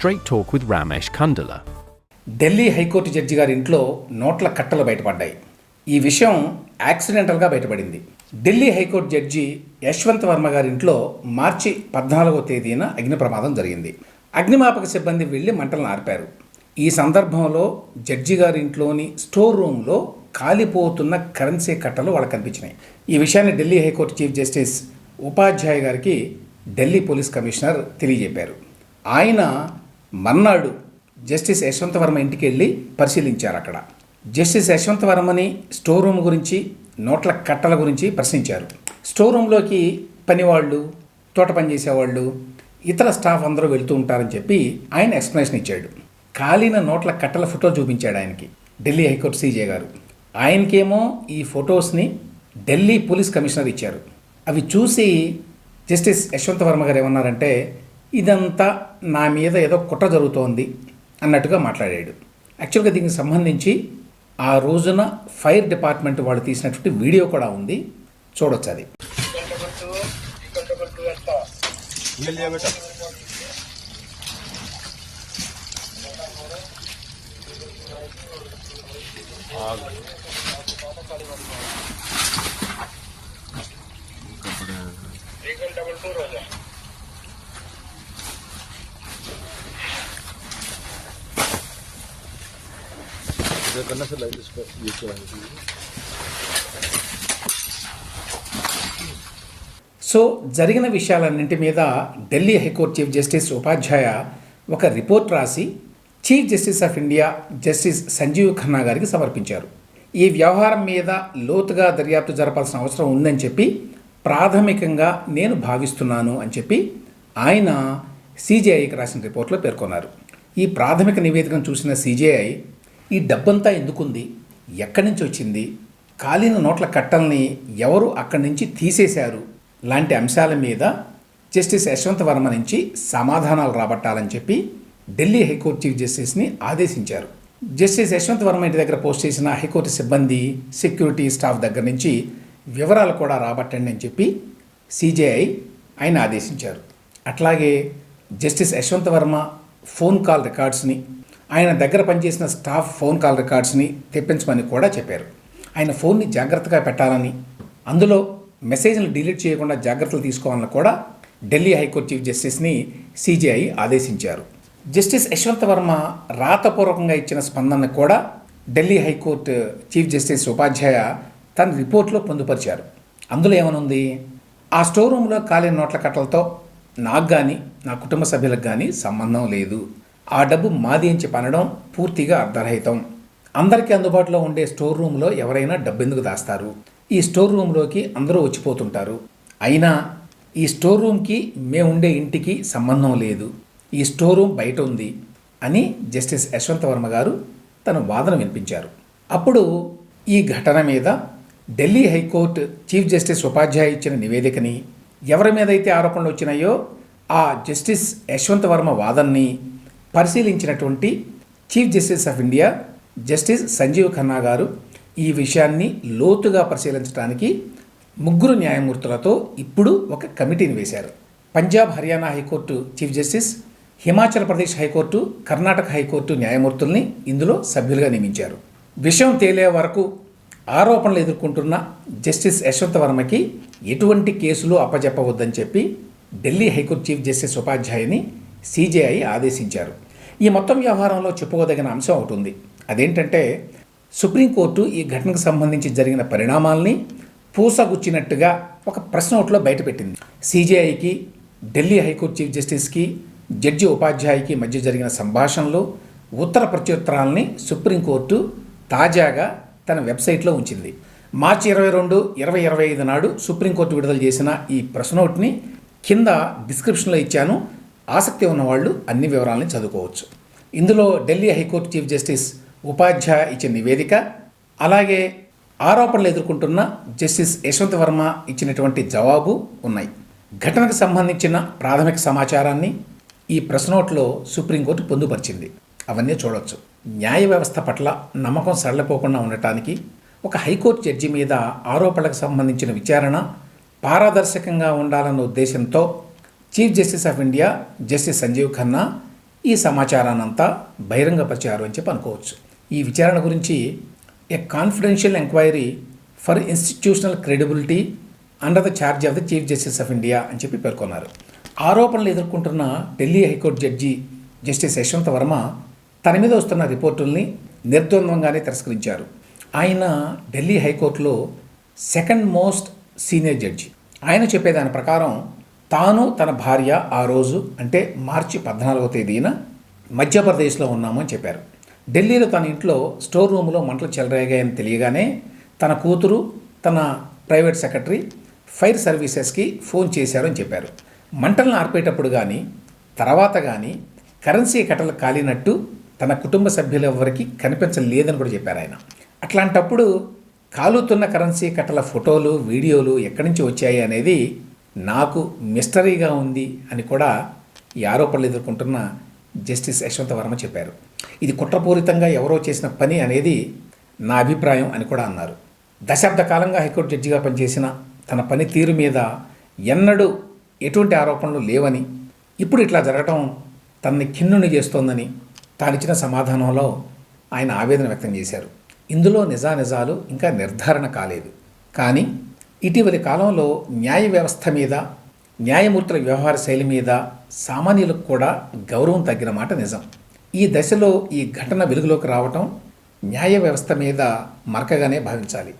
Straight talk with Ramesh Kundala. Delhi high court judge గారి ఇంట్లో నోట్ల కట్టలు బయటపడ్డాయి. ఈ విషయం యాక్సిడెంటల్గా బయటపడింది. Delhi high court judge Yashwant Varma గారి ఇంట్లో మార్చి పద్నాలుగో తేదీన అగ్ని ప్రమాదం జరిగింది. అగ్నిమాపక సిబ్బంది వెళ్ళి మంటలను ఆర్పారు. ఈ సందర్భంలో జడ్జి గారి ఇంట్లోని స్టోర్ రూమ్లో కాలిపోతున్న కరెన్సీ కట్టలు వాళ్ళకి కనిపించినాయి. ఈ విషయాన్ని ఢిల్లీ హైకోర్టు చీఫ్ జస్టిస్ ఉపాధ్యాయ గారికి ఢిల్లీ పోలీస్ కమిషనర్ తెలియజెప్పారు ఆయన మర్నాడు జస్టిస్ యశ్వంత్ వర్మ ఇంటికి వెళ్ళి పరిశీలించారు అక్కడ. జస్టిస్ యశ్వంత్ వర్మని స్టోర్ రూమ్ గురించి నోట్ల కట్టల గురించి ప్రశ్నించారు. స్టోర్ రూమ్లోకి పనివాళ్ళు తోట పని చేసేవాళ్ళు ఇతర స్టాఫ్ అందరూ వెళ్తూ ఉంటారని చెప్పి ఆయన ఎక్స్ప్లెనేషన్ ఇచ్చాడు. కాలిన నోట్ల కట్టల ఫోటో చూపించాడు ఆయనకి ఢిల్లీ హైకోర్టు సీజే గారు. ఆయనకేమో ఈ ఫొటోస్ని ఢిల్లీ పోలీస్ కమిషనర్ ఇచ్చారు. అవి చూసి జస్టిస్ యశ్వంత్ వర్మ గారు ఏమన్నారంటే ఇదంతా నా మీద ఏదో కుట్ర జరుగుతోంది అన్నట్టుగా మాట్లాడాడు యాక్చువల్గా దీనికి సంబంధించి ఆ రోజున ఫైర్ డిపార్ట్మెంట్ వాళ్ళు తీసినటువంటి వీడియో కూడా ఉంది చూడొచ్చు అది ये लिया बेटा करना से लाइट इसको ये क्या है సో జరిగిన విషయాలన్నింటి మీద ఢిల్లీ హైకోర్టు చీఫ్ జస్టిస్ ఉపాధ్యాయ ఒక రిపోర్ట్ రాసి chief justice of India justice Sanjeev Khanna గారికి సమర్పించారు ఈ వ్యవహారం మీద లోతుగా దర్యాప్తు జరపాల్సిన అవసరం ఉందని చెప్పి ప్రాథమికంగా నేను భావిస్తున్నాను అని చెప్పి ఆయన సీజేఐకి రాసిన రిపోర్ట్లో పేర్కొన్నారు ఈ ప్రాథమిక నివేదికను చూసిన సీజేఐ ఈ డబ్బంతా ఎందుకుంది? ఎక్కడి నుంచి వచ్చింది? కాలిన నోట్ల కట్టల్ని ఎవరు అక్కడి నుంచి తీసేశారు? లాంటి అంశాల మీద జస్టిస్ యశ్వంత్ వర్మ నుంచి సమాధానాలు రాబట్టాలని చెప్పి ఢిల్లీ హైకోర్టు చీఫ్ జస్టిస్ని ఆదేశించారు. జస్టిస్ యశ్వంత్ వర్మ ఇంటి దగ్గర పోస్ట్ చేసిన హైకోర్టు సిబ్బంది సెక్యూరిటీ స్టాఫ్ దగ్గర నుంచి వివరాలు కూడా రాబట్టండి అని చెప్పి సిజేఐ ఆయన ఆదేశించారు. అట్లాగే justice Yashwant Varma phone call రికార్డ్స్ని ఆయన దగ్గర పనిచేసిన స్టాఫ్ ఫోన్ కాల్ రికార్డ్స్ని తెప్పించమని కూడా చెప్పారు. ఆయన ఫోన్ని జాగ్రత్తగా పెట్టాలని అందులో మెసేజ్లు డిలీట్ చేయకుండా జాగ్రత్తలు తీసుకోవాలని కూడా ఢిల్లీ హైకోర్టు చీఫ్ జస్టిస్ని సిజేఐ ఆదేశించారు. జస్టిస్ యశ్వంత్ వర్మ రాతపూర్వకంగా ఇచ్చిన స్పందన కూడా ఢిల్లీ హైకోర్టు చీఫ్ జస్టిస్ ఉపాధ్యాయ తన రిపోర్ట్లో పొందుపరిచారు. అందులో ఏమనుంది? ఆ స్టోర్ రూమ్లో కాలిన నోట్ల కట్టలతో నాకు కానీ నా కుటుంబ సభ్యులకు కానీ సంబంధం లేదు. ఆ డబ్బు మాది అని చెప్పి అనడం పూర్తిగా అర్ధరహితం. అందరికీ అందుబాటులో ఉండే స్టోర్ రూమ్లో ఎవరైనా డబ్బు ఎందుకు దాస్తారు? ఈ స్టోర్ రూమ్లోకి అందరూ వచ్చిపోతుంటారు. అయినా ఈ స్టోర్ రూమ్కి మేముండే ఇంటికి సంబంధం లేదు. ఈ స్టోర్ రూమ్ బయట ఉంది అని జస్టిస్ యశ్వంత్ వర్మ గారు తన వాదన వినిపించారు. అప్పుడు ఈ ఘటన మీద ఢిల్లీ హైకోర్టు చీఫ్ జస్టిస్ ఉపాధ్యాయ ఇచ్చిన నివేదికని ఎవరి మీద అయితే ఆరోపణలు వచ్చినాయో ఆ జస్టిస్ యశ్వంత్ వర్మ వాదనని పరిశీలించినటువంటి chief justice of India justice Sanjiv Khanna గారు ఈ విషయాన్ని లోతుగా పరిశీలించడానికి ముగ్గురు న్యాయమూర్తులతో ఇప్పుడు ఒక కమిటీని వేశారు. Punjab Haryana high court chief justice Himachal Pradesh high court Karnataka high court న్యాయమూర్తుల్ని ఇందులో సభ్యులుగా నియమించారు. విషయం తేలే వరకు ఆరోపణలు ఎదుర్కొంటున్న జస్టిస్ యశ్వంత్ వర్మకి ఎటువంటి కేసులు అప్పజెప్పవద్దని చెప్పి Delhi high court chief justice ఉపాధ్యాయుని సీజేఐ ఆదేశించారు. ఈ మొత్తం వ్యవహారంలో చెప్పుకోదగిన అంశం ఒకటి ఉంది. అదేంటంటే సుప్రీంకోర్టు ఈ ఘటనకు సంబంధించి జరిగిన పరిణామాల్ని పూసగుచ్చినట్టుగా ఒక ప్రశ్న ఒకటిలో బయటపెట్టింది. సీజేఐకి ఢిల్లీ హైకోర్టు చీఫ్ జస్టిస్కి జడ్జి ఉపాధ్యాయుకి మధ్య జరిగిన సంభాషణలు ఉత్తర ప్రత్యుత్తరాలని సుప్రీంకోర్టు తాజాగా తన వెబ్సైట్లో ఉంచింది. మార్చి ఇరవై రెండు ఇరవై ఇరవై ఐదు నాడు సుప్రీంకోర్టు విడుదల చేసిన ఈ ప్రశ్న నోట్ని కింద డిస్క్రిప్షన్లో ఇచ్చాను. ఆసక్తి ఉన్నవాళ్ళు అన్ని వివరాలని చదువుకోవచ్చు. ఇందులో ఢిల్లీ హైకోర్టు చీఫ్ జస్టిస్ ఉపాధ్యాయ ఇచ్చిన నివేదిక అలాగే ఆరోపణలు ఎదుర్కొంటున్న జస్టిస్ యశ్వంత్ వర్మ ఇచ్చినటువంటి జవాబు ఉన్నాయి. ఘటనకు సంబంధించిన ప్రాథమిక సమాచారాన్ని ఈ ప్రెస్ నోట్లో సుప్రీంకోర్టు పొందుపరిచింది. అవన్నీ చూడవచ్చు న్యాయ వ్యవస్థ పట్ల నమ్మకం సడలిపోకుండా ఉండటానికి ఒక హైకోర్టు జడ్జి మీద ఆరోపణలకు సంబంధించిన విచారణ పారదర్శకంగా ఉండాలన్న ఉద్దేశంతో chief justice of India justice Sanjiv Khanna ఈ సమాచారాన్నంతా బహిరంగపరిచారు అని చెప్పి అనుకోవచ్చు. ఈ విచారణ గురించి a confidential enquiry for institutional credibility under the charge of the chief justice of India అని చెప్పి పేర్కొన్నారు. ఆరోపణలు ఎదుర్కొంటున్న Delhi high court judge justice Yashwant Varma తన మీద వస్తున్న రిపోర్టుల్ని నిర్ద్వంద్వంగానే తిరస్కరించారు. ఆయన ఢిల్లీ హైకోర్టులో సెకండ్ మోస్ట్ సీనియర్ జడ్జి ఆయన చెప్పేదాని ప్రకారం తాను తన భార్య ఆ రోజు అంటే మార్చి పద్నాలుగో తేదీన మధ్యప్రదేశ్లో ఉన్నామని చెప్పారు. ఢిల్లీలో తన ఇంట్లో స్టోర్ రూమ్లో మంటలు చెలరేగాయని తెలియగానే తన కూతురు తన ప్రైవేట్ సెక్రటరీ ఫైర్ సర్వీసెస్కి ఫోన్ చేశారని చెప్పారు. మంటలను ఆర్పేటప్పుడు కానీ తర్వాత కానీ కరెన్సీ కట్టలు కాలినట్టు తన కుటుంబ సభ్యులెవ్వరికి కనిపించలేదని కూడా చెప్పారు ఆయన. అట్లాంటప్పుడు కాలుతున్న కరెన్సీ కట్టల ఫోటోలు వీడియోలు ఎక్కడి నుంచి వచ్చాయి అనేది నాకు మిస్టరీగా ఉంది అని కూడా ఈ ఆరోపణలు ఎదుర్కొంటున్న జస్టిస్ యశ్వంత్ వర్మ చెప్పారు. ఇది కుట్రపూరితంగా ఎవరో చేసిన పని అనేది నా అభిప్రాయం అని కూడా అన్నారు. దశాబ్ద కాలంగా హైకోర్టు జడ్జిగా పనిచేసిన తన పని తీరు మీద ఎన్నడూ ఎటువంటి ఆరోపణలు లేవని ఇప్పుడు ఇట్లా జరగటం తనని ఖిన్నుని చేస్తోందని తానిచ్చిన సమాధానంలో ఆయన ఆవేదన వ్యక్తం చేశారు. ఇందులో నిజానిజాలు ఇంకా నిర్ధారణ కాలేదు. కానీ ఇటీవలి కాలంలో న్యాయ వ్యవస్థ మీద న్యాయమూర్తుల వ్యవహార శైలి మీద సామాన్యులకు కూడా గౌరవం తగ్గిన మాట నిజం. ఈ దశలో ఈ ఘటన వెలుగులోకి రావటం న్యాయ వ్యవస్థ మీద మరకగానే భావించాలి.